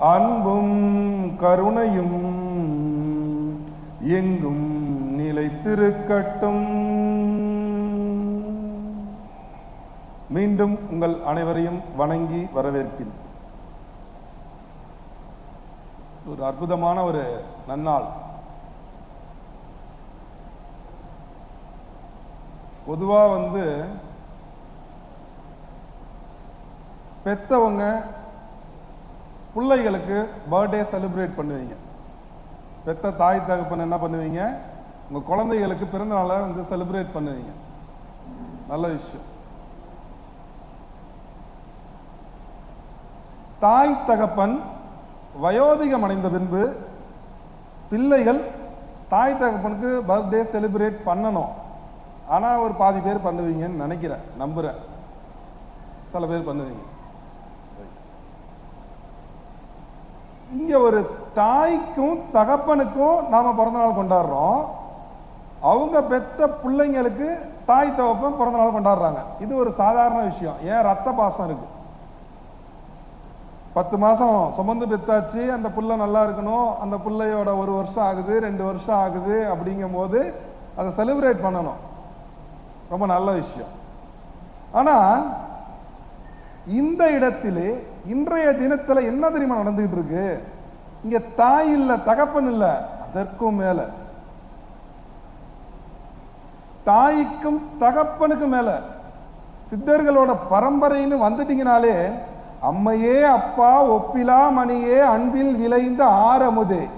அன்பும் கருணையும் எங்கும் நிலைத்திருக்கட்டும். மீண்டும் உங்கள் அனைவரையும் வணங்கி வரவேற்கிறேன். ஒரு அற்புதமான ஒரு நன்னாள். பொதுவாக வந்து பெத்தவங்க பிள்ளைகளுக்கு பர்த்டே செலிப்ரேட் பண்ணுவீங்க. பெத்த தாய் தகப்பன் என்ன பண்ணுவீங்க? உங்கள் குழந்தைகளுக்கு பிறந்த நாளை வந்து செலிப்ரேட் பண்ணுவீங்க. நல்ல விஷயம். தாய் தகப்பன் வயோதிகம் அடைந்த பின்பு பிள்ளைகள் தாய் தகப்பனுக்கு பர்த்டே செலிப்ரேட் பண்ணணும். ஆனால் ஒரு பாதி பேர் பண்ணுவீங்கன்னு நினைக்கிறேன் நம்புகிறேன் சில பேர் பண்ணுவீங்க. இங்க ஒரு தாய்க்கும் தகப்பனுக்கும் நாம பிறந்த நாள் கொண்டாடுறோம். அவங்க பெத்த பிள்ளைங்களுக்கு தாய் தகப்பன் பிறந்த நாள் கொண்டாடுறாங்க. இது ஒரு சாதாரண விஷயம். ஏன்? ரத்த பாசம் இருக்கு. பத்து மாசம் சுமந்து பெத்தாச்சு அந்த புள்ள நல்லா இருக்கணும் அந்த பிள்ளையோட ஒரு வருஷம் ஆகுது ரெண்டு வருஷம் ஆகுது அப்படிங்கும் போது அதை செலிப்ரேட் பண்ணணும். ரொம்ப நல்ல விஷயம். ஆனா இந்த இடத்திலே இன்றைய தினத்துல என்ன தெரியுமா நடந்துகிட்டு இருக்கு இங்க தாய் இல்ல தகப்பன் இல்ல அதற்கும் மேல. தாய்க்கும் தகப்பனுக்கும் மேல. சித்தர்களோட பரம்பரைன்னு வந்துட்டீங்கனாலே அம்மையே அப்பா ஒப்பிலா மணியே அன்பில் விளைந்த ஆரமுதே.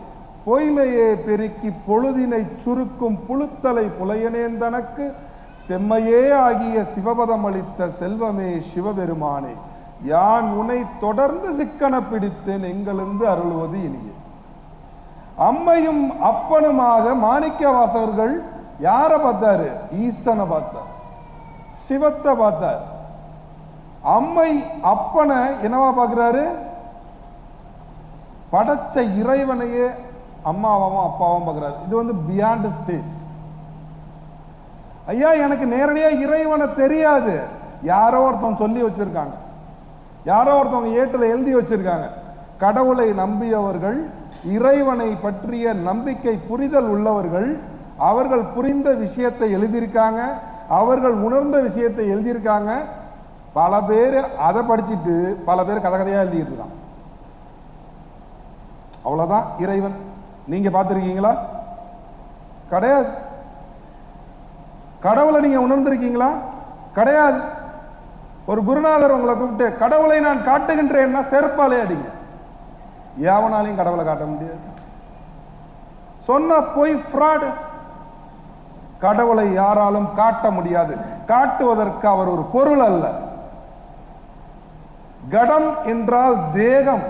பொய்மையே பெருக்கி பொழுதினை சுருக்கும் புழுத்தலை புலையனேந்தனக்கு செம்மையே ஆகிய சிவபதம் அளித்த செல்வமே சிவபெருமானே யான் உன்னை தொடர்ந்து சிக்கன பிடித்தேன் எங்களிருந்து அருள்வது இனிய. அம்மையும் அப்பனுமாக மாணிக்க வாசகர்கள் யார பார்த்தாரு? ஈசனை பார்த்தார். சிவத்தை பார்த்தார். அம்மை அப்பனை என்னவா பார்க்கிறாரு? படைச்ச இறைவனையே அம்மாவாவும் அப்பாவும் பார்க்கிறாரு. இது வந்து பியாண்ட் ஸ்டேஜ் ஐயா எனக்கு நேரடியாக இறைவனை தெரியாது. யாரோ ஒருத்தவங்க சொல்லி வச்சிருக்காங்க. யாரோ ஒருத்தவங்க ஏட்டில் எழுதி வச்சிருக்காங்க. கடவுளை நம்பியவர்கள் இறைவனை பற்றிய நம்பிக்கை புரிதல் உள்ளவர்கள் அவர்கள் புரிந்த விஷயத்தை எழுதியிருக்காங்க அவர்கள் உணர்ந்த விஷயத்தை எழுதியிருக்காங்க. பல பேர் அதை படிச்சுட்டு பல பேர் கதை கதையா எழுதிட்டு இருக்காங்க. அவ்வளோதான் இறைவன். நீங்க பார்த்துருக்கீங்களா? கிடையாது. கடவுளை நீங்க உணர்ந்திருக்கீங்களா? கிடையாது. ஒரு குருநாதர் உங்களை கூப்பிட்டு கடவுளை நான் காட்டுகின்றேன்னா செருப்பாலே அடிங்க. எவனாலையும் கடவுளை காட்ட முடியாது. சொன்ன பொய் ஃப்ராடு கடவுளை யாராலும் காட்ட முடியாது. காட்டுவதற்கு அவர் ஒரு பொருள் அல்ல. கடம் என்றால் தேகம்.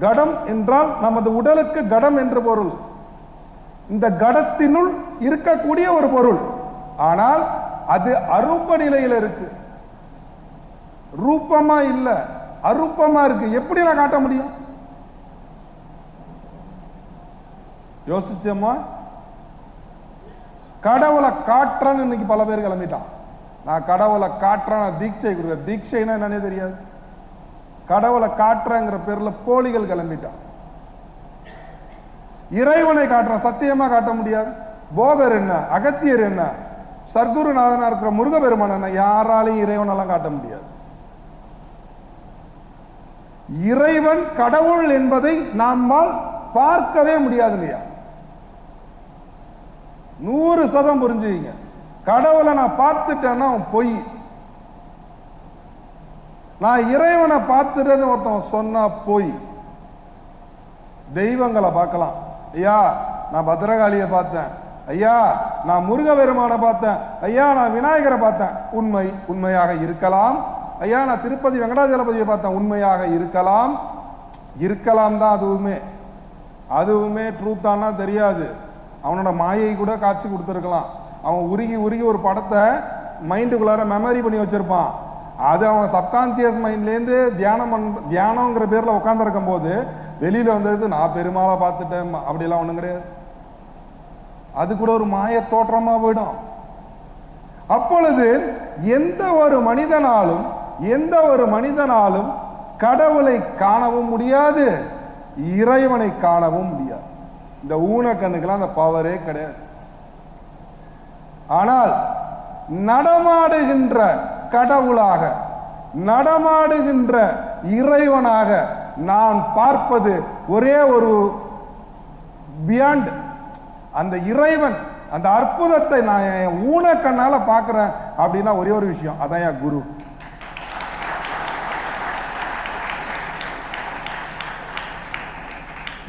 கடம் என்றால் நமது உடலுக்கு கடம் என்று பொருள். இந்த கடத்தினுள் இருக்கக்கூடிய ஒரு பொருள். ஆனால் அது அரூப நிலையில இருக்கு. ரூபமா இல்ல அரூபமா இருக்கு. எப்படி நான் காட்ட முடியும்? யோசிச்சோமா? கடவுளை காட்டுறன்னு இன்னைக்கு பல பேர் கிளம்பிட்டான். நான் கடவுளை காட்டுறேன் தீட்சை கொடுக்குறேன். தீட்சைன்னா என்னன்னே தெரியாது. கடவுளை காட்டுறேங்கிற பேர்ல போலிகள் கிளம்பிட்டான். இறைவனை காட்டுறேன் சத்தியமா காட்ட முடியாது. போகர் என்ன? அகத்தியர் என்ன? சர்க்குருநாதனா இருக்கிற முருகபெருமான் என்ன? யாராலையும் இறைவனெல்லாம் காட்ட முடியாது. இறைவன் கடவுள் என்பதை நம்மால் பார்க்கவே முடியாது இல்லையா? நூறு சதம் புரிஞ்சுங்க கடவுளை நான் பார்த்துட்டேன்னா அவன் பொய். நான் இறைவனை பார்த்துட்டேன்னு ஒருத்தன் சொன்னா பொய். தெய்வங்களை பார்க்கலாம். ஐயா நான் பத்திரகாளியை பார்த்தேன். ஐயா நான் முருக பெருமானை பார்த்தேன். ஐயா நான் விநாயகரை பார்த்தேன். உண்மை உண்மையாக இருக்கலாம். ஐயா நான் திருப்பதி வெங்கடாஜலபதியை பார்த்தேன். உண்மையாக இருக்கலாம். இருக்கலாம் தான் அதுவுமே. அதுவுமே ட்ரூத்தானா தெரியாது. அவனோட மாயை கூட காட்சி கொடுத்துருக்கலாம். அவன் உருகி உருகி ஒரு படத்தை மைண்டுக்குள்ளார மெமரி பண்ணி வச்சிருப்பான். அது அவன் சப்கான்சியஸ் மைண்ட்லேருந்து தியானம் பண் தியானங்கிற பேர்ல உட்காந்துருக்கும் போது வெளியில வந்தது நான் பெருமாளை பார்த்துட்டேன். அப்படிலாம் ஒண்ணும் கிடையாது. அது கூட ஒரு மாய தோற்றமா போயிடும். அப்பொழுது எந்த ஒரு மனிதனாலும் எந்த ஒரு மனிதனாலும் கடவுளை காணவும் முடியாது. இறைவனை காணவும் முடியாது. இந்த ஊனக்கண்ணுக்கெல்லாம் அந்த பவரே கிடையாது. ஆனால் நடமாடுகின்ற கடவுளாக நடமாடுகின்ற இறைவனாக நான் பார்ப்பது ஒரே ஒரு பியாண்ட் அந்த இறைவன் அந்த அற்புதத்தை நான் என் கண்ணால பார்க்கிறேன் அப்படின்னா ஒரே ஒரு விஷயம் அதான் என் குரு.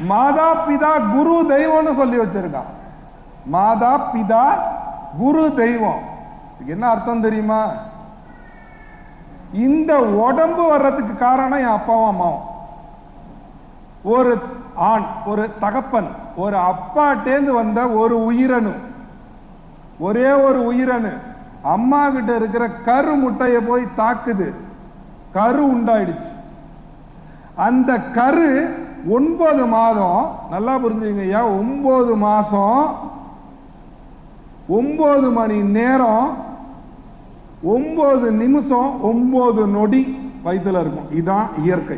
மாதா பிதா குரு தெய்வம்னு சொல்லி வச்சிருக்கான். மாதா பிதா குரு தெய்வம். என்ன அர்த்தம் தெரியுமா? இந்த உடம்பு வர்றதுக்கு காரணம் என் அப்பாவும் அம்மாவும். ஒரு ஆண் ஒரு தகப்பன் ஒரு அப்பாட்டேந்து வந்த ஒரு உயிரணு ஒரே ஒரு உயிரணு அம்மா கிட்ட இருக்கிற கரு முட்டையை போய் தாக்குது. கரு உண்டாயிடுச்சு. அந்த கரு ஒன்பது மாதம் நல்லா புரிஞ்சுங்க ஐயா ஒன்பது மாசம் ஒன்பது மணி நேரம் ஒன்பது நிமிஷம் ஒன்பது நொடி வயிற்றுல இருக்கும். இதுதான் இயற்கை.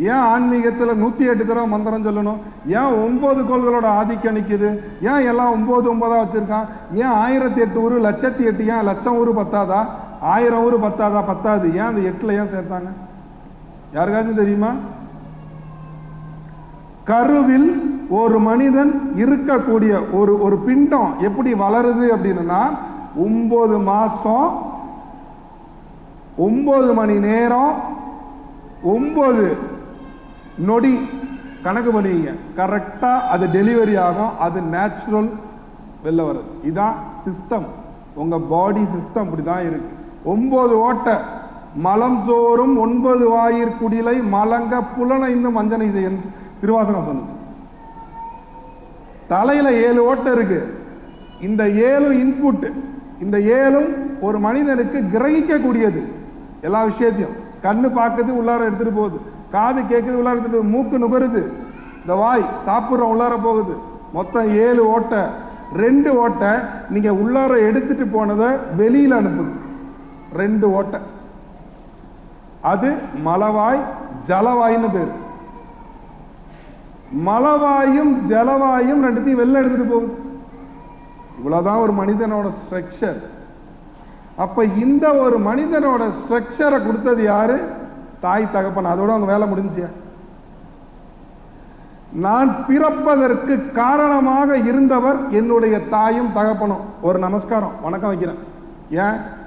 ஏன் ஆன்மீகத்தில் நூத்தி எட்டு தடவை மந்திரம் சொல்லணும்? ஏன் ஒன்பது கோள்களோட ஆதிக்கம் நிற்கிது ஏன் எல்லாம் ஒன்பது ஒன்பதா வச்சிருக்கான்? ஏன் ஆயிரத்தி எட்டு ஊரு லட்சத்தி எட்டு ஏன் லட்சம் ஊர் பத்தாதா? ஆயிரம் ஊர் பத்தாதா? பத்தாது. ஏன் அந்த எட்டுல ஏன் சேர்த்தாங்க? யாருக்காச்சும் தெரியுமா? கருவில் ஒரு மனிதன் இருக்கக்கூடிய ஒரு ஒரு பிண்டம் எப்படி வளருது அப்படின்னா ஒன்பது மாசம் ஒன்பது மணி நேரம் ஒன்பது நொடி கணக்கு பண்ணிங்க கரெக்டா அது டெலிவரி ஆகும். அது நேச்சுரல் வெளில வருது இதான் சிஸ்டம் உங்க பாடி சிஸ்டம் இப்படிதான் இருக்கு. ஒன்பது ஓட்டை மலம் சோறும் ஒன்பது வாயிற் குடிலை மலங்க புலனைந்து மஞ்சனை செய்ய திருவாசகம் சொன்னது தலையில ஏழு ஓட்டை இருக்கு. இந்த ஏழு இன்புட் இந்த ஏழும் ஒரு மனிதனுக்கு கிரகிக்கக்கூடியது. எல்லா விஷயத்தையும். கண்ணு பார்க்குது உள்ளார எடுத்துட்டு போகுது. காது கேட்குது உள்ளார இருக்குது மூக்கு நுகருது. இந்த வாய் சாப்பிட்றோம் உள்ளார போகுது. மொத்தம் ஏழு ஓட்டை. ரெண்டு ஓட்டை நீங்கள் உள்ளார எடுத்துட்டு போனதை வெளியில் அனுப்புது ரெண்டு ஓட்டை. அது மலவாய் ஜலவாயின்னு பேரு. மலவாயும் ஜலவாயும் ரெண்டுத்தையும் வெளில எடுத்துட்டு போகுது. இவ்வளோதான் ஒரு மனிதனோட ஸ்ட்ரக்சர் அப்போ இந்த ஒரு மனிதனோட ஸ்ட்ரக்சரை கொடுத்தது யாரு? தாய் தகப்பன் அதோட அவங்க வேலை முடிஞ்சியா? நான் பிறப்பதற்கு காரணமாக இருந்தவர் என்னுடைய தாயும் தகப்பனும். ஒரு நமஸ்காரம் வணக்கம் வைக்கிறேன். ஏன்?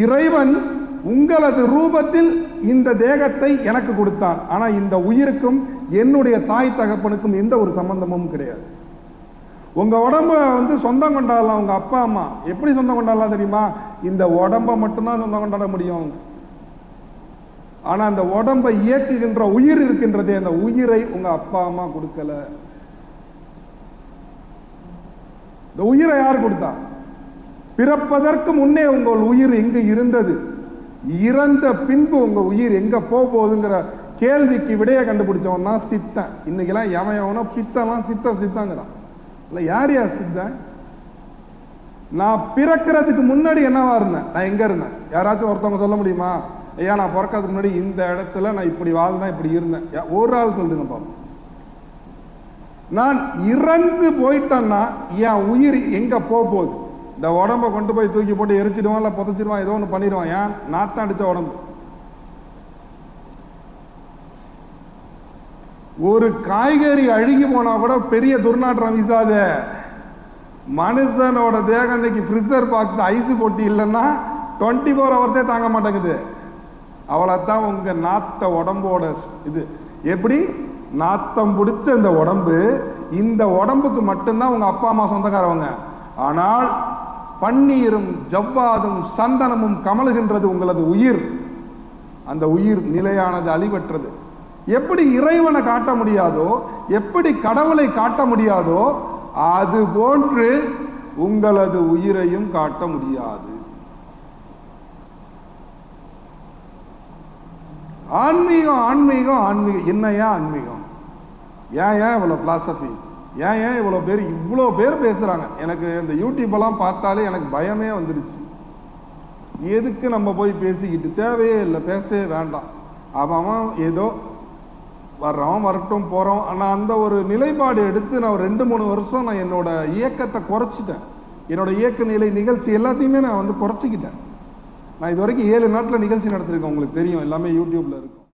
இறைவன் உங்களது ரூபத்தில் இந்த தேகத்தை எனக்கு கொடுத்தான். ஆனா இந்த உயிருக்கும் என்னுடைய தாய் தகப்பனுக்கும் எந்த ஒரு சம்பந்தமும் கிடையாது. உங்க உடம்ப வந்து சொந்தம் கொண்டாடலாம் உங்க அப்பா அம்மா. எப்படி சொந்தம் கொண்டாடலாம் தெரியுமா? இந்த உடம்ப மட்டும்தான் சொந்தம் கொண்டாட முடியும். ஆனால் ஆனா அந்த உடம்பை இயக்குகின்ற உயிர் இருக்கின்றதே அந்த உயிரை உங்க அப்பா அம்மா கொடுக்கல. இந்த உயிரை யார் கொடுத்தா? பிறப்பதற்கு முன்னே உங்கள் உயிர் எங்கு இருந்தது? இறந்த பின்பு உங்க உயிர் எங்க போக போகுதுங்கிற கேள்விக்கு விடைய கண்டுபிடிச்சவன் தான் சித்தன். இன்னைக்கெல்லாம் எவன் எவனோ பித்தெல்லாம் சித்த சித்தங்கிறான் இல்ல யார் யார் சித்தன்? நான் பிறக்கிறதுக்கு முன்னாடி என்னவா இருந்தேன்? நான் எங்க இருந்தேன்? யாராச்சும் ஒருத்தவங்க சொல்ல முடியுமா? ஐயா நான் பிறக்கிறதுக்கு முன்னாடி இந்த இடத்துல நான் இப்படி வாழ்ந்தேன் இப்படி இருந்தேன். ஒரு ஆள் சொல்லுங்க பாப்போம். நான் இறந்து போயிட்டேன்னா என் உயிர் எங்க போக போகுது? இந்த உடம்ப கொண்டு போய் தூக்கி போட்டு எரிச்சிடுவான் இல்ல புதைச்சிடுவான் ஏதோ ஒன்று பண்ணிடுவான். ஏன்? நாத்தம் அடிச்ச உடம்பு. ஒரு காய்கறி அழுகி போனா கூட பெரிய துர்நாற்றம் வீசாத. மனுஷனோட தேகம் இன்னைக்கு ஃப்ரிசர் பாக்ஸ் ஐஸ் போட்டி இல்லைன்னா டுவெண்ட்டி ஃபோர் ஹவர்ஸே தாங்க மாட்டேங்குது. அவ்வளோதான் உங்க நாத்த உடம்போட இது. எப்படி? நாத்தம் பிடிச்ச இந்த உடம்பு இந்த உடம்புக்கு மட்டும்தான் உங்க அப்பா அம்மா சொந்தக்காரவங்க. ஆனால் பன்னீரும் ஜவ்வாதும் சந்தனமும் கமழுகின்றது உங்களது உயிர். அந்த உயிர் நிலையானது அழிவற்றது. எப்படி இறைவனை காட்ட முடியாதோ எப்படி கடவுளை காட்ட முடியாதோ அது போன்று உங்களது உயிரையும் காட்ட முடியாது. ஆன்மீகம் ஆன்மீகம் ஆன்மீகம். என்னையா ஆன்மீகம்? ஏன் ஏன் இவ்வளோ பிலாசபி ஏன் ஏன் இவ்வளோ பேர் இவ்வளோ பேர் பேசுகிறாங்க எனக்கு இந்த யூடியூப்லாம் பார்த்தாலே எனக்கு பயமே வந்துடுச்சு. எதுக்கு நம்ம போய் பேசிக்கிட்டு? தேவையே இல்லை பேசவே வேண்டாம். அவன் அவன் ஏதோ வர்றோம் வரட்டும் போகிறோம் ஆனால் அந்த ஒரு நிலைப்பாடு எடுத்து நான் ஒரு ரெண்டு மூணு வருஷம் நான் என்னோட இயக்கத்தை குறைச்சிட்டேன். என்னோட இயக்க நிலை நிகழ்ச்சி எல்லாத்தையுமே நான் வந்து குறைச்சிக்கிட்டேன். நான் இது வரைக்கும் ஏழு நாட்டில் நிகழ்ச்சி நடத்திருக்கேன் உங்களுக்கு தெரியும். எல்லாமே யூடியூப்ல இருக்கும்.